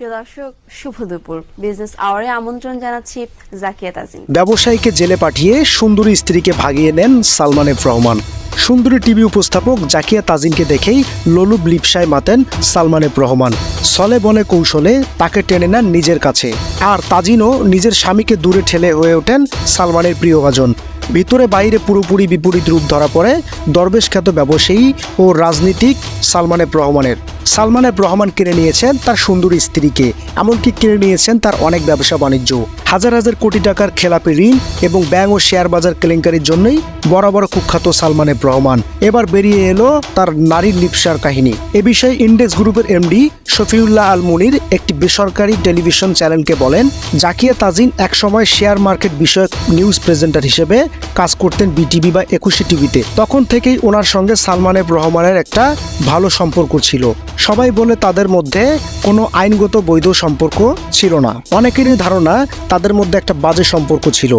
দর্শক, শুভ দুপুর। বিজনেস আওয়ারে আমন্ত্রণ জানাচ্ছি জাকিয়া তাজিম ব্যবসায়ীকে জেলে পাঠিয়ে সুন্দরী স্ত্রীকে ভাগিয়ে নেন সালমান এফ রহমান। সুন্দরী টিভি উপস্থাপক জাকিয়া তাজিনকে দেখেই লোলুপ লিপসায় মাতেন সালমান এফ রহমান। সলে বনে কৌশলে তাকে টেনে নেন নিজের কাছে। আর তাজিনও নিজের স্বামীকে দূরে ঠেলে হয়ে ওঠেন সালমানের প্রিয়ভাজন। ভিতরে বাইরে পুরোপুরি বিপরীত রূপ ধরা পড়ে দরবেশ খ্যাত ব্যবসায়ী ও রাজনীতিক সালমান এফ রহমানের সালমান এফ রহমান কিনে নিয়েছেন তার সুন্দরী স্ত্রীকে, এমনকি কিনে নিয়েছেন তার অনেক ব্যবসা বাণিজ্য। হাজার হাজার কোটি টাকার খেলাপি ঋণ এবং ব্যাংক ও শেয়ার বাজার কেলেঙ্কারির জন্যই বরাবর কুখ্যাত সালমান এফ রহমান এবার বেরিয়ে এলো তার নারীর লিপসার কাহিনী। এ বিষয়ে ইন্ডেক্স গ্রুপের এমডি শফিউল্লাহ আল মুনির একটি বেসরকারি টেলিভিশন চ্যানেলকে বলেন, জাকিয়া তাজিন একসময় শেয়ার মার্কেট বিষয়ক নিউজ প্রেজেন্টার হিসেবে কাজ করতেন বিটিভি বা একুশে টিভিতে। তখন থেকেই ওনার সঙ্গে সালমান এফ রহমানের একটা ভালো সম্পর্ক ছিল। সবাই বলে তাদের মধ্যে কোনো আইনগত বৈধ সম্পর্ক ছিল না। অনেকেরই ধারণা তাদের মধ্যে একটা বাজে সম্পর্ক ছিল।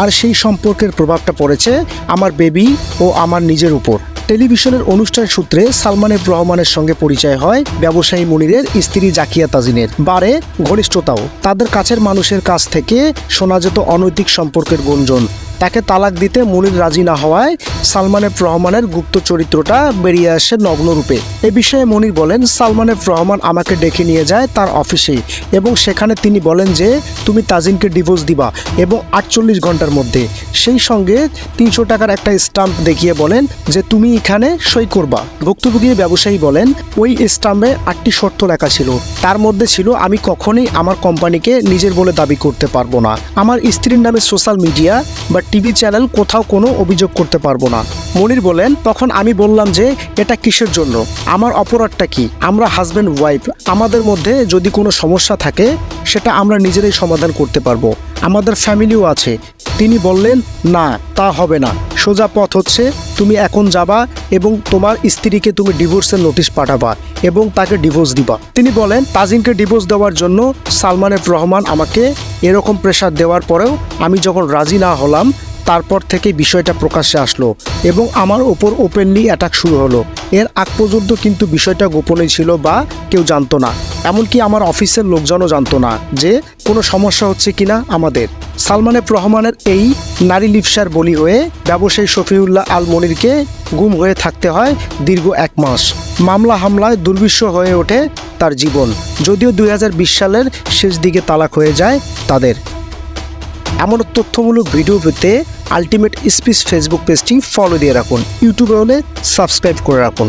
আর সেই সম্পর্কের প্রভাবটা পড়েছে আমার বেবি ও আমার নিজের উপর। টেলিভিশনের অনুষ্ঠান সূত্রে সালমান এফ রহমানের সঙ্গে পরিচয় হয় ব্যবসায়ী মনিরের স্ত্রী জাকিয়া তাজিনের, বারে ঘনিষ্ঠতাও। তাদের কাছের মানুষের কাছ থেকে শোনা যেত অনৈতিক সম্পর্কের গুঞ্জন। তাকে তালাক দিতে মনির রাজি না হওয়ায় সালমান এফ রহমানের গুপ্ত চরিত্রটা বেরিয়ে আসে নগ্নরূপে। এ বিষয়ে মনির বলেন সালমান এফ রহমান আমাকে ডেকে নিয়ে যায় তার অফিসে এবং সেখানে তিনি বলেন যে, তুমি তাজিনকে ডিভোর্স দিবা এবং আটচল্লিশ ঘণ্টার মধ্যে। সেই সঙ্গে তিনশো টাকার একটা স্টাম্প দেখিয়ে বলেন যে, তুমি এখানে সই করবা। ভুক্তভোগী ব্যবসায়ী বলেন, ওই স্টাম্পে আটটি শর্ত লেখা ছিল। তার মধ্যে ছিল, আমি কখনোই আমার কোম্পানিকে নিজের বলে দাবি করতে পারব না। আমার স্ত্রীর নামে সোশ্যাল মিডিয়া বা টিভি চ্যানেল কোথাও কোনো অভিযোগ করতে পারব না। মনির বলেন, তখন আমি বললাম যে, এটা কিসের জন্য? আমার অপরাধটা কি? আমরা হাজব্যান্ড ওয়াইফ আমাদের মধ্যে যদি কোনো সমস্যা থাকে, সেটা আমরা নিজেরাই সমাধান করতে পারব। আমাদের ফ্যামিলিও আছে। তিনি বললেন, না, তা হবে না। সোজা পথ হচ্ছে, তুমি এখন যাবা এবং তোমার স্ত্রীকে তুমি ডিভোর্সের নোটিশ পাঠাবা এবং তাকে ডিভোর্স দিবা। তিনি বলেন তাজিমকে ডিভোর্স দেওয়ার জন্য সালমান রহমান আমাকে এরকম প্রেশার দেওয়ার পরেও আমি যখন রাজি না হলাম তারপর থেকে বিষয়টা প্রকাশ্যে আসলো এবং আমার ওপর ওপেনলি অ্যাটাক শুরু হলো। এর আগ পর্যন্ত কিন্তু বিষয়টা গোপনে ছিল বা কেউ জানতো না। এমনকি আমার অফিসের লোকজনও জানতো না যে কোনো সমস্যা হচ্ছে কিনা আমাদের। সালমান এফ রহমানের এই নারী লিপসার বলি হয়ে ব্যবসায়ী শফিউল্লাহ আল মনিরকে গুম হয়ে থাকতে হয় দীর্ঘ এক মাস। মামলা হামলায় দুর্বিশ্ব হয়ে ওঠে তার জীবন। যদিও দুই হাজার বিশ সালের শেষ দিকে তালাক হয়ে যায় তাদের। এমন তথ্যমূলক ভিডিও পেতে আলটিমেট স্পিচ ফেসবুক পেজটি ফলো দিয়ে রাখুন। ইউটিউবে হলে সাবস্ক্রাইব করে রাখুন।